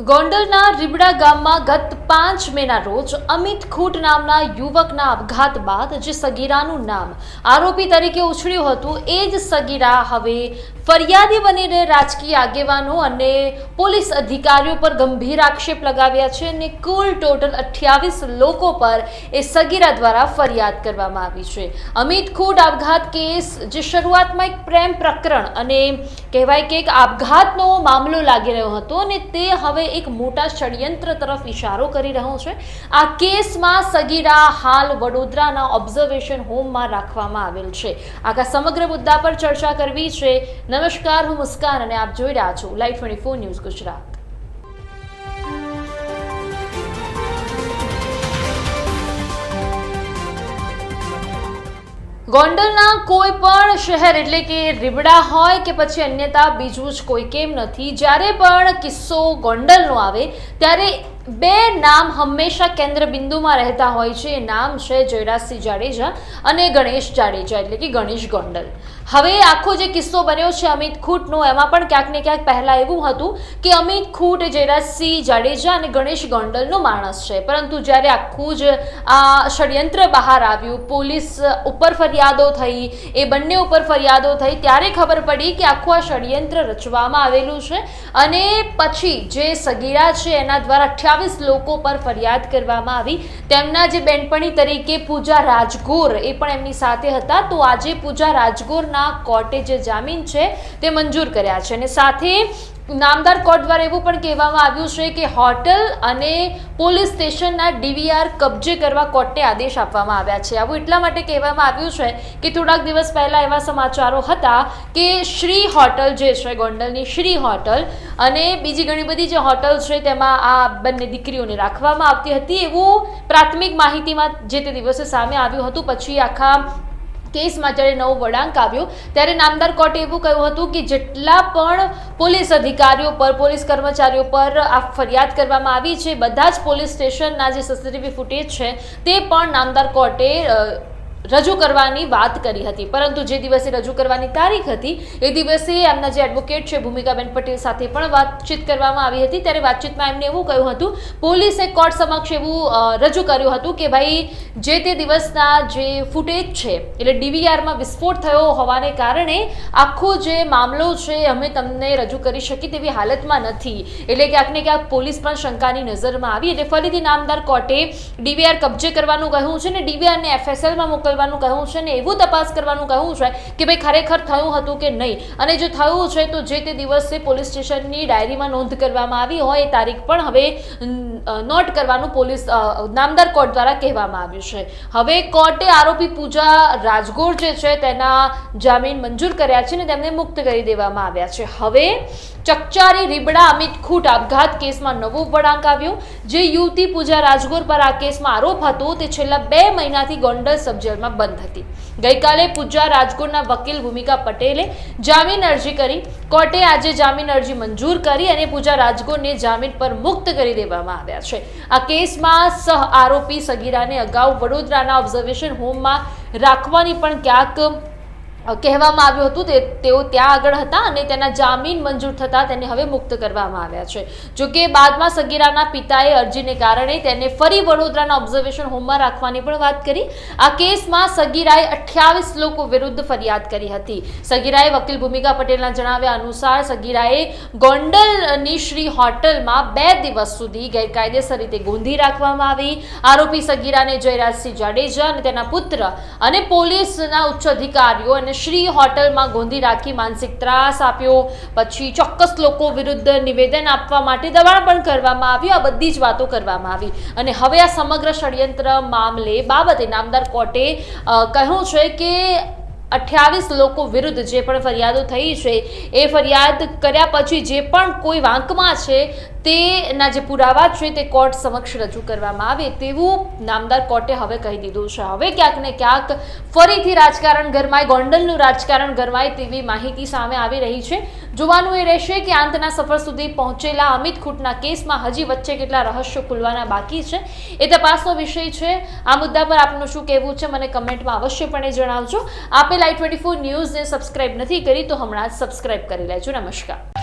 ગોંડલના રીબડા ગામમાં ગત પાંચ મેના રોજ અમિત ખૂટ નામના યુવકના આપઘાત બાદ જે સગીરાનું નામ આરોપી તરીકે ઉછળ્યું હતું, એ જ સગીરા હવે ફરિયાદી બનીને રાજકીય આગેવાનો અને પોલીસ અધિકારીઓ પર ગંભીર આક્ષેપ લગાવ્યા છે અને કુલ ટોટલ અઠ્યાવીસ લોકો પર એ સગીરા દ્વારા ફરિયાદ કરવામાં આવી છે. અમિત ખૂટ આપઘાત કેસ જે શરૂઆતમાં એક પ્રેમ પ્રકરણ અને કહેવાય કે એક આપઘાતનો મામલો લાગી રહ્યો હતો અને તે હવે એક મોટા ષડયંત્ર તરફ ઇશારો કરી રહ્યો છે. આ કેસમાં સગીરા હાલ વડોદરાના ઓબ્ઝર્વેશન હોમમાં રાખવામાં આવેલ છે. આખા સમગ્ર મુદ્દા પર ચર્ચા કરવી છે. નમસ્કાર, હું મુસ્કાન અને આપ જોઈ રહ્યા છો લાઈવ ટ્વેન્ટી ન્યૂઝ ગુજરાત. ગોંડલના કોઈ પણ શહેર એટલે કે રીબડા હોય કે પછી અન્યતા બીજું જ કોઈ કેમ નથી, જ્યારે પણ કિસ્સો ગોંડલનો આવે, ત્યારે બે નામ હંમેશા કેન્દ્ર બિંદુમાં રહેતા હોય છે. એ નામ છે જયરાજસિંહ જાડેજા અને ગણેશ જાડેજા, એટલે કે ગણેશ ગોંડલ. હવે આખો જે કિસ્સો બન્યો છે અમિત ખૂટનો, એમાં પણ ક્યાંક ને ક્યાંક પહેલાં એવું હતું કે અમિત ખૂટ એ જયરાજસિંહ જાડેજા અને ગણેશ ગોંડલનો માણસ છે. પરંતુ જ્યારે આખું જ આ ષડયંત્ર બહાર આવ્યું, પોલીસ ઉપર ફરિયાદો થઈ, એ બંને ઉપર ફરિયાદો થઈ, ત્યારે ખબર પડી કે આખું આ ષડયંત્ર રચવામાં આવેલું છે. અને પછી જે સગીરા છે એના દ્વારા અઠ્યાવીસ લોકો પર ફરિયાદ કરવામાં આવી. તેમના જે બેનપણી તરીકે પૂજા રાજગોર એ પણ એમની સાથે હતા. તો આજે પૂજા રાજગોરના કોર્ટે જે જામીન છે તે મંજૂર કર્યા છે. અને સાથે નામદાર કોર્ટ દ્વારા એવું પણ કહેવામાં આવ્યું છે કે હોટલ અને પોલીસ સ્ટેશનના ડીવીઆર કબજે કરવા કોર્ટે આદેશ આપવામાં આવ્યા છે. આવું એટલા માટે કહેવામાં આવ્યું છે કે થોડાક દિવસ પહેલાં એવા સમાચારો હતા કે શ્રી હોટલ જે છે ગોંડલની શ્રી હોટલ અને બીજી ઘણી બધી જે હોટલ છે તેમાં આ બંને દીકરીઓને રાખવામાં આવતી હતી. એવું પ્રાથમિક માહિતીમાં જે તે દિવસે સામે આવ્યું હતું, પછી આખા કેસમાં જ્યારે નવો વળાંક આવ્યો, ત્યારે નામદાર કોર્ટે એવું કહ્યું હતું કે જેટલા પણ પોલીસ અધિકારીઓ પર, પોલીસ કર્મચારીઓ પર આ ફરિયાદ કરવામાં આવી છે, બધા જ પોલીસ સ્ટેશનના જે સીસીટીવી ફૂટેજ છે, તે પણ નામદાર કોર્ટે રજૂ કરવાની વાત કરી હતી. પરંતુ જે દિવસે રજૂ કરવાની તારીખ હતી, એ દિવસે એમના જે એડવોકેટ છે, ભૂમિકાબેન પટેલ સાથે પણ વાતચીત કરવામાં આવી હતી. ત્યારે વાતચીતમાં એમને એવું કહ્યું હતું, પોલીસે કોર્ટ સમક્ષ એવું રજૂ કર્યું હતું કે ભાઈ, જે તે દિવસના જે ફૂટેજ છે, એટલે ડીવીઆરમાં વિસ્ફોટ થયો હોવાને કારણે આખો જે મામલો છે, અમે તમને રજૂ કરી શકી તેવી હાલતમાં નથી. એટલે ક્યાંક ને ક્યાંક પોલીસ પણ શંકાની નજરમાં આવી. એટલે ફરીથી નામદાર કોર્ટે ડીવીઆર કબજે કરવાનું કહ્યું છે ને ડીવીઆરને એફએસએલમાં મોકલવાનું કહ્યું છે ને, એવું તપાસ કરવાનું કહ્યું છે કે ભાઈ ખરેખર થયું હતું કે નહીં? અને જો થયું છે, તો જે તે દિવસે પોલીસ સ્ટેશનની ડાયરીમાં નોંધ કરવામાં આવી હોય, એ તારીખ પણ હવે નોટ કરવાનું પોલીસ નામદાર કોર્ટ દ્વારા કહેવામાં આવ્યું છે. હવે કોર્ટે આરોપી પૂજા રાજગોર જે છે, તેના જામીન મંજૂર કર્યા છે ને, તેમને મુક્ત કરી દેવામાં આવ્યા છે. હવે ચકચારી રીબડા અમિત ખૂટ આપઘાત કેસમાં નવો વળાંક આવ્યો. જે યુવતી પૂજા રાજગોર પર આ કેસમાં આરોપ હતો, તે છેલ્લા બે મહિનાથી ગોંડલ સબજેલમાં બંધ હતી. ગઈકાલે પૂજા રાજકોટના વકીલ ભૂમિકા પટેલે જામીન અરજી કરી, કોર્ટે આજે જામીન અરજી મંજૂર કરી અને પૂજા રાજકોટને જામીન પર મુક્ત કરી દેવામાં આવ્યા છે. આ કેસમાં સહ આરોપી સગીરાને અગાઉ વડોદરાના ઓબ્ઝર્વેશન હોમમાં રાખવાની પણ ક્યાંક કહેવામાં આવ્યું હતું તે તેઓ ત્યાં આગળ હતા અને તેના જામીન મંજૂર થતાં તેને હવે મુક્ત કરવામાં આવ્યા છે. જોકે બાદમાં સગીરાના પિતાએ અરજીને કારણે તેને ફરી વડોદરાના ઓબ્ઝર્વેશન હોમમાં રાખવાની પણ વાત કરી. આ કેસમાં સગીરાએ અઠ્યાવીસ લોકો વિરુદ્ધ ફરિયાદ કરી હતી. સગીરાએ વકીલ ભૂમિકા પટેલના જણાવ્યા અનુસાર સગીરાએ ગોંડલની શ્રી હોટલમાં બે દિવસ સુધી ગેરકાયદેસર રીતે ગોંધી રાખવામાં આવી. આરોપી સગીરાને જયરાજસિંહ જાડેજા અને તેના પુત્ર અને પોલીસના ઉચ્ચ અધિકારીઓ અને શ્રી હોટલમાં ગોંધી રાખી માનસિક ત્રાસ આપ્યો. પછી ચોક્કસ લોકો વિરુદ્ધ નિવેદન આપવા માટે દબાણ પણ કરવામાં આવ્યું. આ બધી જ વાતો કરવામાં આવી. અને હવે આ સમગ્ર ષડયંત્ર મામલે બાબતે નામદાર કોર્ટે કહ્યું છે કે અઠ્યાવીસ લોકો વિરુદ્ધ જે પણ ફરિયાદો થઈ છે, એ ફરિયાદ કર્યા પછી જે પણ કોઈ વાંકમાં છે તેના જે પુરાવા છે તે કોર્ટ સમક્ષ રજૂ કરવામાં આવે તેવું નામદાર કોર્ટે હવે કહી દીધું છે. હવે ક્યાંક ને ક્યાંક ફરીથી રાજકારણ ગરમાય, ગોંડલનું રાજકારણ ગરમાય તેવી માહિતી સામે આવી રહી છે. જોવાનું એ રહેશે કે અંતના સફર સુધી પહોંચેલા અમિત ખૂટના કેસમાં હજી વચ્ચે કેટલા રહસ્યો ખુલવાના બાકી છે એ તપાસનો વિષય છે. આ મુદ્દા પર આપનું શું કહેવું છે મને કમેન્ટમાં અવશ્યપણે જણાવજો. આપેલ આઈ ટ્વેન્ટી ફોર ન્યૂઝને સબસ્ક્રાઇબ નથી કરી તો હમણાં જ સબસ્ક્રાઇબ કરી લેજો. નમસ્કાર.